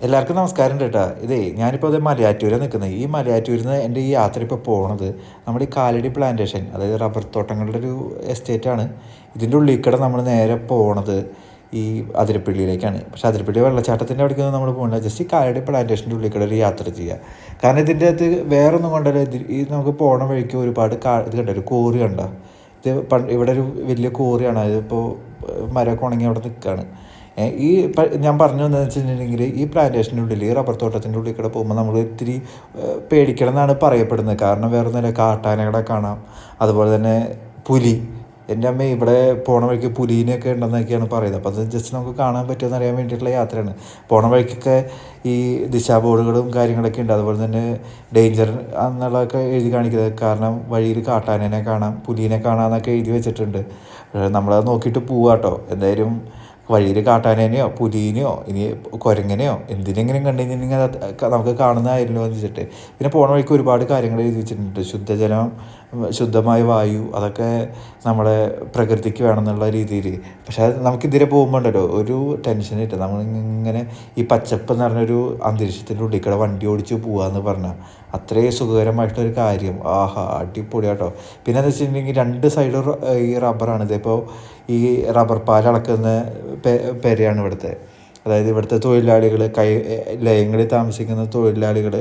എല്ലാവർക്കും നമസ്കാരം കേട്ടോ ഇതേ ഞാനിപ്പോൾ അത് മലയാറ്റൂരാണ് നിൽക്കുന്നത് ഈ മലയാറ്റൂരിൽ നിന്ന് എന്റെ ഈ യാത്ര ഇപ്പോൾ പോണത് നമ്മുടെ ഈ കാലടി പ്ലാന്റേഷൻ അതായത് റബ്ബർ തോട്ടങ്ങളുടെ ഒരു എസ്റ്റേറ്റാണ് ഇതിന്റെ ഉള്ളിൽ കൂടെ നമ്മൾ നേരെ പോണത് ഈ അതിരപ്പള്ളിയിലേക്കാണ്. പക്ഷെ അതിരപ്പള്ളി വെള്ളച്ചാട്ടത്തിന്റെ അവിടേക്കൊന്നും നമ്മൾ പോകണില്ല ജസ്റ്റ് ഈ കാലടി പ്ലാന്റേഷന്റെ ഉള്ളിൽ കൂടെ ഒരു യാത്ര ചെയ്യുക കാരണം ഇതിന്റെ അകത്ത് വേറെ ഒന്നും കൊണ്ടല്ല ഈ നമുക്ക് പോണ വഴിക്ക് ഒരുപാട് കാ ഇത് കണ്ട? ഒരു കോറി കണ്ട? ഇത് ഇവിടെ ഒരു വലിയ കോറിയാണ് അതിപ്പോൾ മരമൊക്കെ ഉണങ്ങി അവിടെ നിൽക്കുകയാണ് ഈ ഞാൻ പറഞ്ഞു എന്താണെന്ന് വെച്ചിട്ടുണ്ടെങ്കിൽ ഈ പ്ലാന്റേഷന്റെ ഉള്ളിൽ ഈ റബ്ബർ തോട്ടത്തിന്റെ ഉള്ളിൽ കൂടെ പോകുമ്പോൾ നമ്മൾ ഇത്തിരി പേടിക്കണം എന്നാണ് പറയപ്പെടുന്നത്. കാരണം വേറെ ഒന്നുമില്ല കാട്ടാനകളെ കാണാം. അതുപോലെ തന്നെ പുലി. എന്റെ അമ്മ ഇവിടെ പോണ വഴിക്ക് പുലീനെയൊക്കെ ഉണ്ടെന്നൊക്കെയാണ് പറയുന്നത്. അപ്പോൾ അത് ജസ്റ്റ് നമുക്ക് കാണാൻ പറ്റുമെന്ന് അറിയാൻ വേണ്ടിയിട്ടുള്ള യാത്രയാണ്. പോണ വഴിക്കൊക്കെ ഈ ദിശാ ബോർഡുകളും കാര്യങ്ങളൊക്കെ ഉണ്ട്. അതുപോലെ തന്നെ ഡേഞ്ചർ എന്നുള്ളതൊക്കെ എഴുതി കാണിക്കുന്നത്. കാരണം വഴിയിൽ കാട്ടാനനെ കാണാം പുലീനെ കാണാമെന്നൊക്കെ എഴുതി വെച്ചിട്ടുണ്ട്. നമ്മളത് നോക്കിയിട്ട് പോവാട്ടോ എന്തായാലും വഴിയിൽ കാട്ടാനേനെയോ പുലീനെയോ ഇനി കുരങ്ങനെയോ എന്തിനെങ്കിലും കണ്ടു കഴിഞ്ഞിട്ടുണ്ടെങ്കിൽ അത് ക- നമുക്ക് കാണുന്നതായിരുന്നു എന്ന് വെച്ചിട്ട്. പിന്നെ പോണ വഴിക്ക് ഒരുപാട് കാര്യങ്ങൾ എഴുതി വെച്ചിട്ടുണ്ട്. ശുദ്ധജലം ശുദ്ധമായ വായു അതൊക്കെ നമ്മുടെ പ്രകൃതിക്ക് വേണമെന്നുള്ള രീതിയിൽ. പക്ഷേ അത് നമുക്ക് ഇതിരെ പോകുമ്പോൾ ഉണ്ടല്ലോ ഒരു ടെൻഷൻ ഇട്ട് നമ്മൾ ഇങ്ങനെ ഈ പച്ചപ്പ് എന്ന് പറഞ്ഞൊരു അന്തരീക്ഷത്തിന്റെ ഉള്ളിൽ കൂടെ വണ്ടി ഓടിച്ച് പോകാന്ന് പറഞ്ഞാൽ അത്രയും സുഖകരമായിട്ടൊരു കാര്യം. ആഹാ അടിപൊളി കേട്ടോ പിന്നെ എന്താ വെച്ചിട്ടുണ്ടെങ്കിൽ രണ്ട് സൈഡ് ഈ റബ്ബറാണ് ഇതിപ്പോൾ ഈ റബ്ബർ പാൽ അളക്കുന്ന പെരയാണ് ഇവിടുത്തെ. അതായത് ഇവിടുത്തെ തൊഴിലാളികൾ കൈ ലയങ്ങളിൽ താമസിക്കുന്ന തൊഴിലാളികൾ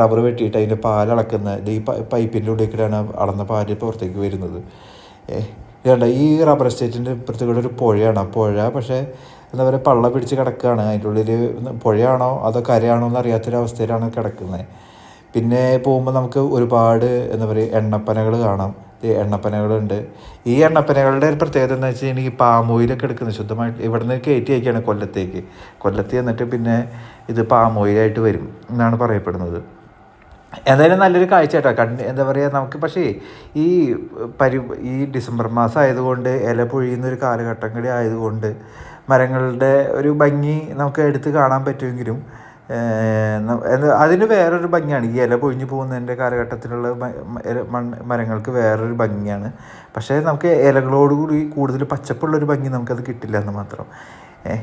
റബ്ബർ വെട്ടിയിട്ട് അതിന്റെ പാലളക്കുന്ന ഈ പൈപ്പിന്റെ ഉള്ളിൽ കൂടെയാണ് അളന്ന പാൽ പുറത്തേക്ക് വരുന്നത്. ഏണ്ട ഈ റബ്ബർ എസ്റ്റേറ്റിന്റെ ഇപ്പുറത്തേക്കൂടെ ഒരു പുഴയാണ്. ആ പുഴ പക്ഷേ എന്താ പറയുക പള്ള പിടിച്ച് കിടക്കുകയാണ്. അതിന്റെ ഉള്ളിൽ പുഴയാണോ അതോ കരയാണോ എന്ന് അറിയാത്തൊരവസ്ഥയിലാണ് കിടക്കുന്നത്. പിന്നെ പോകുമ്പോൾ നമുക്ക് ഒരുപാട് എന്താ പറയുക എണ്ണപ്പനകൾ കാണാം. എണ്ണപ്പനകളുണ്ട്. ഈ എണ്ണപ്പനകളുടെ ഒരു പ്രത്യേകത എന്ന് വെച്ച് കഴിഞ്ഞാൽ ഈ പാം ഓയിലൊക്കെ എടുക്കുന്നത് ശുദ്ധമായിട്ട് ഇവിടുന്ന് കയറ്റി അയക്കുകയാണ് കൊല്ലത്തേക്ക്. കൊല്ലത്ത് ചെന്നിട്ട് പിന്നെ ഇത് പാമോയിലായിട്ട് വരും എന്നാണ് പറയപ്പെടുന്നത്. എന്തായാലും നല്ലൊരു കാഴ്ച കേട്ടോ. കണ്ട് എന്താ പറയുക നമുക്ക് പക്ഷേ ഈ പരി ഈ ഡിസംബർ മാസം ആയതുകൊണ്ട് ഇല പൊഴിയുന്ന ഒരു കാലഘട്ടം കൂടി ആയതുകൊണ്ട് മരങ്ങളുടെ ഒരു ഭംഗി നമുക്ക് എടുത്ത് കാണാൻ പറ്റുമെങ്കിലും അതിന് വേറൊരു ഭംഗിയാണ്. ഈ ഇല പൊഴിഞ്ഞു പോകുന്നതിന്റെ കാലഘട്ടത്തിലുള്ള മരങ്ങൾക്ക് വേറൊരു ഭംഗിയാണ്. പക്ഷേ നമുക്ക് ഇലകളോടുകൂടി കൂടുതൽ പച്ചപ്പുള്ളൊരു ഭംഗി നമുക്കത് കിട്ടില്ല എന്ന് മാത്രം.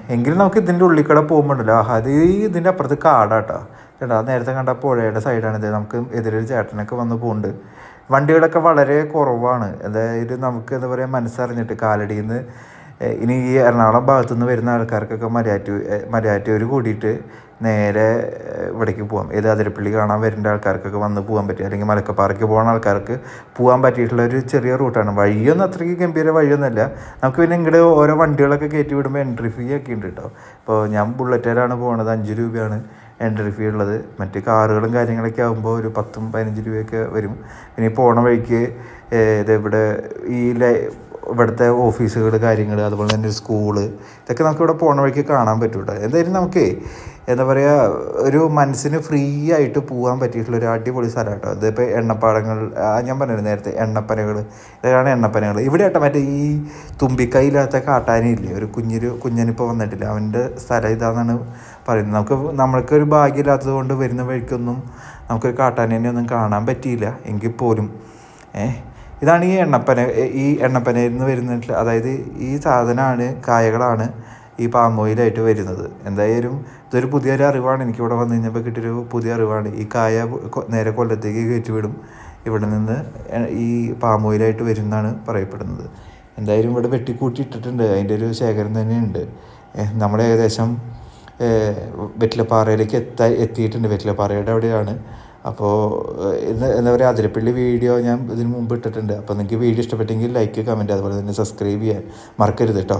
എങ്കിലും നമുക്ക് ഇതിന്റെ ഉള്ളിക്കട കൂടെ പോകുമ്പോണ്ടല്ലോ അത് ഇതിന്റെ അപ്പുറത്ത് കാടാട്ടോ. ചേട്ടാ നേരത്തെ കണ്ട പുഴയുടെ സൈഡാണിത് നമുക്ക് എതിരൊരു ചേട്ടനൊക്കെ വന്ന് പോകുന്നുണ്ട്. വണ്ടികളൊക്കെ വളരെ കുറവാണ്. അതായത് നമുക്ക് എന്താ പറയുക മനസ്സറിഞ്ഞിട്ട് കാലടിയിൽ നിന്ന് ഇനി ഈ എറണാകുളം ഭാഗത്തുനിന്ന് വരുന്ന ആൾക്കാർക്കൊക്കെ മലയാറ്റൂർ മലയാറ്റൂർ കൂടിയിട്ട് നേരെ ഇവിടേക്ക് പോകാം ഏത് അതിരപ്പള്ളി കാണാൻ വരേണ്ട ആൾക്കാർക്കൊക്കെ വന്ന് പോകാൻ പറ്റും. അല്ലെങ്കിൽ മലക്കപ്പാറയ്ക്ക് പോകുന്ന ആൾക്കാർക്ക് പോകാൻ പറ്റിയിട്ടുള്ള ഒരു ചെറിയ റൂട്ടാണ്. വഴിയൊന്നും അത്രയ്ക്ക് ഗംഭീര വഴിയൊന്നുമല്ല. നമുക്ക് പിന്നെ ഇങ്ങോട്ട് ഓരോ വണ്ടികളൊക്കെ കയറ്റി വിടുമ്പോൾ എൻട്രി ഫീ ഒക്കെ ഉണ്ട് കേട്ടോ ഇപ്പോൾ ഞാൻ ബുള്ളറ്റേലാണ് പോകുന്നത് അഞ്ച് രൂപയാണ് എൻട്രി ഫീ ഉള്ളത്. മറ്റ് കാറുകളും കാര്യങ്ങളൊക്കെ ആകുമ്പോൾ ഒരു പത്തും പതിനഞ്ച് രൂപയൊക്കെ വരും. പിന്നെ പോണ വഴിക്ക് ഇതെവിടെ ഇത് ഇവിടെ ഈ ഇവിടുത്തെ ഓഫീസുകൾ കാര്യങ്ങൾ അതുപോലെ തന്നെ സ്കൂൾ ഇതൊക്കെ നമുക്ക് ഇവിടെ പോണ വഴിക്ക് കാണാൻ പറ്റും കേട്ടോ എന്തായാലും നമുക്ക് എന്താ പറയുക ഒരു മനസ്സിന് ഫ്രീ ആയിട്ട് പോകാൻ പറ്റിയിട്ടുള്ള ഒരു അടിപൊളി സ്ഥലം കേട്ടോ ഇതിപ്പോൾ എണ്ണപ്പാടങ്ങൾ ഞാൻ പറഞ്ഞിരുന്നു നേരത്തെ എണ്ണപ്പനകൾ ഇതാണ് എണ്ണപ്പനകൾ ഇവിടെ കേട്ടോ മറ്റേ ഈ തുമ്പിക്കൈയില്ലാത്ത കാട്ടാനില്ലേ ഒരു കുഞ്ഞിരു കുഞ്ഞനിപ്പോൾ വന്നിട്ടില്ല? അവന്റെ സ്ഥലം ഇതാണെന്നാണ് പറയുന്നത്. നമുക്ക് നമ്മൾക്കൊരു ഭാഗ്യമില്ലാത്തത് കൊണ്ട് വരുന്ന വഴിക്കൊന്നും നമുക്കൊരു കാട്ടാനേനെ ഒന്നും കാണാൻ പറ്റിയില്ല. എങ്കിൽ പോലും. ഏഹ്? ഇതാണ് ഈ എണ്ണപ്പന ഈ എണ്ണപ്പനയിൽ നിന്ന് വരുന്നിട്ട് അതായത് ഈ സാധനമാണ് കായകളാണ് ഈ പാം ഓയിലായിട്ട് വരുന്നത്. എന്തായാലും ഇതൊരു പുതിയൊരു അറിവാണ്. എനിക്കിവിടെ വന്നു കഴിഞ്ഞപ്പോൾ കിട്ടിയൊരു പുതിയ അറിവാണ്. ഈ കായ നേരെ കൊല്ലത്തേക്ക് കയറ്റിവിടും. ഇവിടെ നിന്ന് ഈ പാം ഓയിലായിട്ട് വരുന്നതാണ് പറയപ്പെടുന്നത്. എന്തായാലും ഇവിടെ വെട്ടിക്കൂട്ടി ഇട്ടിട്ടുണ്ട്. അതിന്റെ ഒരു ശേഖരം തന്നെയുണ്ട്. നമ്മൾ ഏകദേശം വെറ്റിലപ്പാറയിലേക്ക് എത്താ എത്തിയിട്ടുണ്ട്. വെറ്റിലപ്പാറയുടെ അവിടെയാണ് അപ്പോൾ ഇന്ന് എന്താ പറയുക അതിരപ്പള്ളി വീഡിയോ ഞാൻ ഇതിന് മുമ്പ് ഇട്ടിട്ടുണ്ട്. അപ്പോൾ നിങ്ങൾക്ക് വീഡിയോ ഇഷ്ടപ്പെട്ടെങ്കിൽ ലൈക്ക് കമന്റ് അതുപോലെ തന്നെ സബ്സ്ക്രൈബ് ചെയ്യാൻ മറക്കരുത് കേട്ടോ